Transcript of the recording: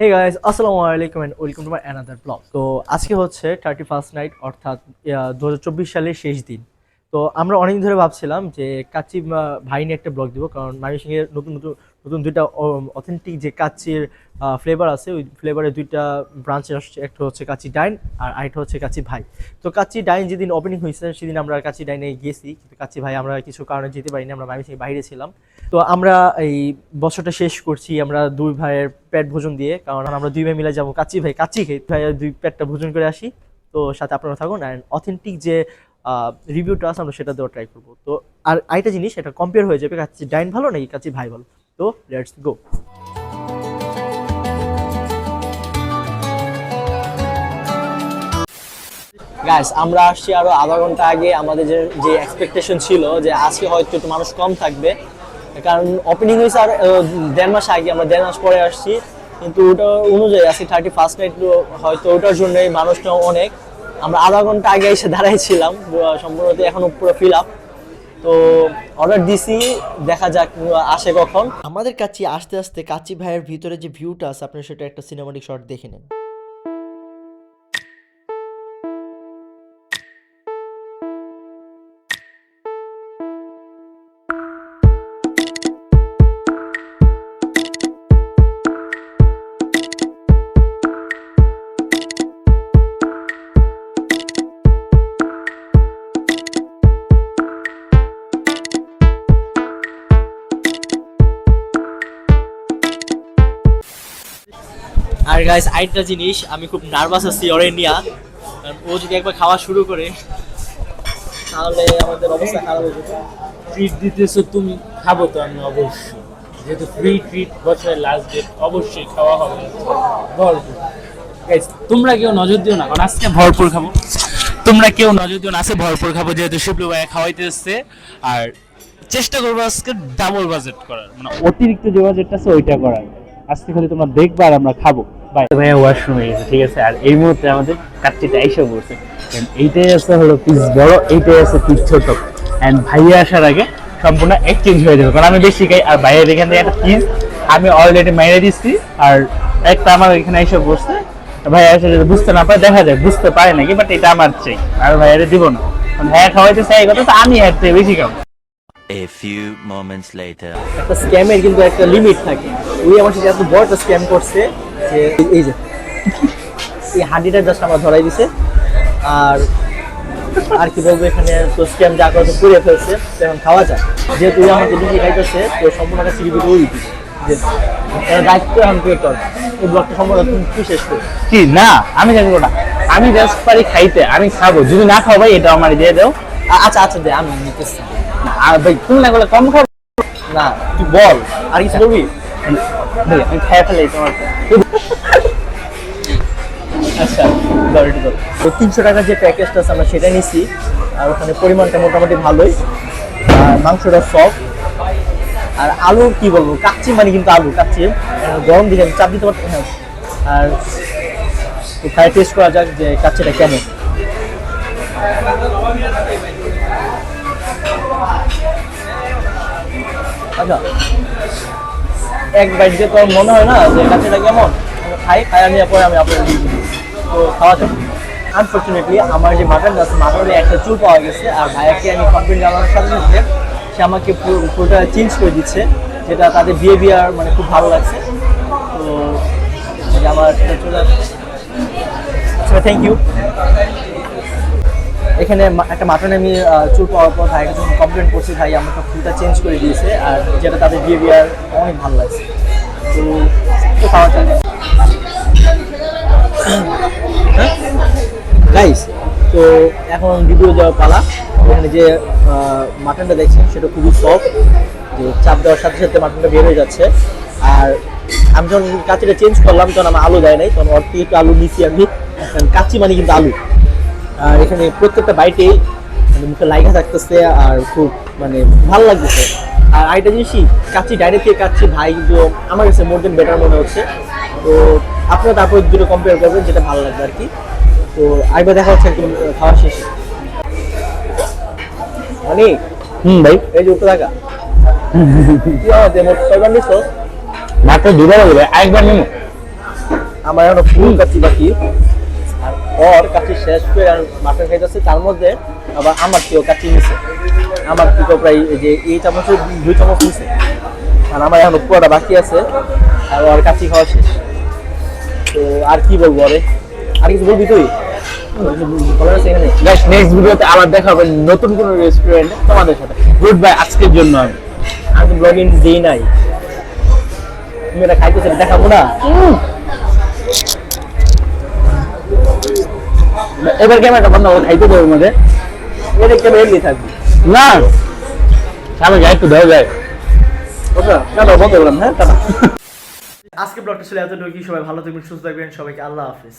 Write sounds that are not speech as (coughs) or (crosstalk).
হে guys আসসালামু আলাইকুম and welcome to my another blog তো আজকে হচ্ছে থার্টি ফার্স্ট নাইট অর্থাৎ দু হাজার চব্বিশ সালের শেষ দিন। তো আমরা অনেকদিন ধরে ভাবছিলাম যে কাচ্চি ভাই নিয়ে একটা ব্লগ দিব, কারণ ময়মনসিংহের নতুন নতুন নতুন দুইটা অথেন্টিক যে কাচ্চির ফ্লেভার আছে, ওই ফ্লেভারের দুইটা ব্রাঞ্চ আসছে একটা হচ্ছে কাচ্চি ডাইন আর আরেকটা হচ্ছে কাচ্চি ভাই। তো কাচ্চি ডাইন যেদিন ওপেনিং হয়েছে, সেদিন আমরা কাচ্চি ডাইনে গেছি, কিন্তু কাচ্চি ভাই আমরা কিছু কারণে যেতে পারিনি, আমরা ময়মনসিংহের বাইরে ছিলাম। তো আমরা এই বছরটা শেষ করছি আমরা দুই ভাইয়ের পেট ভোজন দিয়ে, কারণ আমরা দুই ভাই মিলে যাব কাচ্চি ভাই, কাচ্চি খেয়ে ভাই, দুই পেটটা ভোজন করে আসি। তো সাথে আপনারা থাকুন অ্যান্ড অথেন্টিক যে রিভিউটা আছে, আমরা সেটা দেওয়া ট্রাই করব। তো, আর আরেকটা জিনিস, এটা কম্পেয়ার হয়ে যাবে, কাচ্চি ডাইন ভালো নাকি কাছে ভাই ভালো? তো লেটস গো গাইস আমরা আসছি আরও আধা ঘণ্টা আগে, আমাদের যে যে এক্সপেকটেশন ছিল যে আজকে হয়তো একটু মানুষ কম থাকবে, কারণ ওপেনিং হয়েছে আর দেড় মাস আগে, আমরা দেড় মাস পরে আসছি, কিন্তু ওটা অনুযায়ী, আজকে থার্টি ফার্স্ট নাইট হয়তো ওটার জন্যই মানুষটা অনেক আমরা আধা ঘণ্টা আগে এসে দাঁড়াইছিলাম ছিলাম সম্পূর্ণত এখনও পুরো ফিল আপ তো অর্ডার দিছি, দেখা যাক, আসে কখন। আমাদের কাছে আস্তে আস্তে কাচি ভাইয়ের ভিতরে যে ভিউটা আছে আপনারা সেটা একটা সিনেমাটিক শট দেখে নেন। আর গাইস আরেকটা জিনিস, আমি খুব নার্ভাস আছি ওরে নিয়া। কারণ ও যদি একবার খাওয়া শুরু করে, তাহলে আমাদের অবস্থা খারাপ হয়ে যাবে। ট্রিট দিতেছো তুমি, খাব তো আমি অবশ্যই। যেহেতু ফ্রি ট্রিট বছরের লাস্ট ডেট অবশ্যই খাওয়া হবে। ভরপুর। গাইস তোমরা কেউ নজর দিও না, কারণ আজকে ভরপুর খাব। তোমরা কেউ নজর দিও না, আজকে ভরপুর খাব, যেহেতু শিবলু ভাই খাওয়াইতে এসছে। আর চেষ্টা করব আজকে ডাবল বাজেট করার। মানে অতিরিক্ত যে বাজেটটা আছে, ওইটা করার। আজকে খালি তোমরা দেখবা আর আমরা খাব। বাই ভাইয়া ওয়াশরুমে গেছে ঠিক আছে? আর এই মুহূর্তে আমাদের কাচ্চিটা এসে পড়ছে। এইটাই আছে হলো পিস বড় এইটাই আছে পিস ছোট। অ্যান্ড ভাইয়া আসার আগে সম্পূর্ণ এক্সচেঞ্জ হয়ে যাবে। কারণ আমি বেশি খাই আর ভাইয়ের এখান থেকে একটা পিস আমি অলরেডি মেরে দিচ্ছি আর একটা আমার এখানে এসে বসছে ভাইয়া এসে যদি বুঝতে না পারে দেখা যায় বুঝতে পারে নাকি বাট এটা আমার চাই আর ভাইয়ারে দিব না। কারণ ভাইয়া খাওয়াইতে চাই কথা তো আমি এর থেকে বেশি খাব। A few moments later. একটা স্ক্যামের কিন্তু একটা লিমিট থাকে। ওই আমার সাথে এত বড় একটা স্ক্যাম করছে যে এই যে এই হাঁডিটা জাস্ট আমার ধরাই দিছে। আর আর কি বলব এখানে তো স্ক্যাম যা করে করে ফেলছে এখন খাওয়া যায় যেহেতু আমাকে বেশি খাইতেছে তো সম্পূর্ণ একটা সিরিপি ওই দিচ্ছে দায়িত্ব এখন পেয়ে কর। এই ব্লগটা সম্পূর্ণ তুমি কি শেষ করো কি? না আমি জানি না। আমি জাস্ট পারি খাইতে আমি খাব। যদি না খাও ভাই এটা আমার দিয়ে দাও। আচ্ছা আচ্ছা দে আমি নিতেছি। আর ভাই তুমি না করলে কম খাব। না। তুই বল। আর কিছু বলবি? আমি খাই ফেলে তোমার (laughs) আচ্ছা তো তিনশো টাকার যে প্যাকেজটা আছে, আমরা সেটা নিছি, আর ওখানে পরিমাণটা মোটামুটি ভালোই। আর মাংসটা সফট আর আলু কি বলব, কাচ্চি মানে কিন্তু আলু, কাচ্চি। গরম দিকে আমি চাপ দিতে পারতাম হ্যাঁ আর তো খাই টেস্ট করা যাক যে কাচ্চিটা কেমন। আচ্ছা। এক বাইট দিয়ে তো মনে হয় না যে কাচ্চিটা কেমন? খাই খাই আমি, পরে আমি আপনার তো খাওয়া যাক। আনফর্চুনেটলি আমার যে মাটন আছে মাটনে একটা চুল পাওয়া গেছে, আর ভাইয়াকে আমি কমপ্লেন জানানোর সাথে সাথে সে আমাকে পুরো- পুরোটা চেঞ্জ করে দিচ্ছে, যেটা তাদের বিহেভিয়ার মানে খুব ভালো লাগছে। তো আমার চলে আচ্ছা থ্যাংক ইউ এখানে একটা মাটনে আমি চুল পাওয়ার পর ভাইকে যখন কমপ্লেন করছি, ভাই, আমাকে ফুলটা চেঞ্জ করে দিয়েছে আর যেটা তাদের বিহেভিয়ার অনেক ভালো লাগছে। তো তো খাওয়া যায় গাইস (coughs) তো এখন ভিডিও যাওয়ার পালা। এখানে যে মাটনটা দেখছেন, সেটা খুবই সফট যে চাপ দেওয়ার সাথে সাথে মাটনটা বের হয়ে যাচ্ছে। আর আমি যখন কাচিটা চেঞ্জ করলাম, তখন আমার আলু দেয় নাই, তখন একটু আলু নিচ্ছি আমি। কাচ্চি মানে কিন্তু আলু। আর এখানে প্রত্যেকটা বাইটেই মানে মুখে লাইগা থাকতেছে আর খুব মানে ভালো লাগতেছে। আর আরেকটা জিনিসই কাচ্চি ডাইরেক্ট থেকে কাচ্চি ভাই কিন্তু আমার কাছে মোর দেন বেটার মনে হচ্ছে। তো আপনারা তারপর দুটো কম্পেয়ার করবেন যেটা ভালো লাগবে আর কি। তো আরেকবার দেখা হচ্ছে একদম খাওয়া শেষে। অনেক? হুম ভাই। এই যে উঠতে থাকা। মাত্র দুবার হবে একবার নিমো। আমার এখনও ফুল কাচ্চি বাকি। ওর কাচ্চি শেষ করে আর মাটন খাইতেছে তার মধ্যে আবার আমার কেউ কাচ্চি নিছে। আমার থেকে প্রায় যে এই চামচের দুই চামচ নিছে। আর আমার এখনও পুরোটা বাকি আছে আর ওর কাচ্চি খাওয়া শেষ। তো আর কি বলব আরে আর কিছু বলবি তুই? নেক্সট ভিডিওতে আবার দেখা হবে নতুন কোনো রেস্টুরেন্টে তোমাদের সাথে। গুড বাই আজকের জন্য আমি। আমি ব্লগিং দিই নাই। তুমি এটা খাইতেছে দেখাবো না? এবার ক্যামেরাটা বন্ধ করে খাইতে দেবো মধ্যে। এটা কেন এমনি থাকবি। না। আমি যাই একটু ধরে যায়। বন্ধ করলাম হ্যাঁ (laughs) আজকে ব্লগটা ছিল এতটুকু সবাই ভালো থাকবেন সুস্থ থাকবেন। সবাইকে আল্লাহ হাফিজ।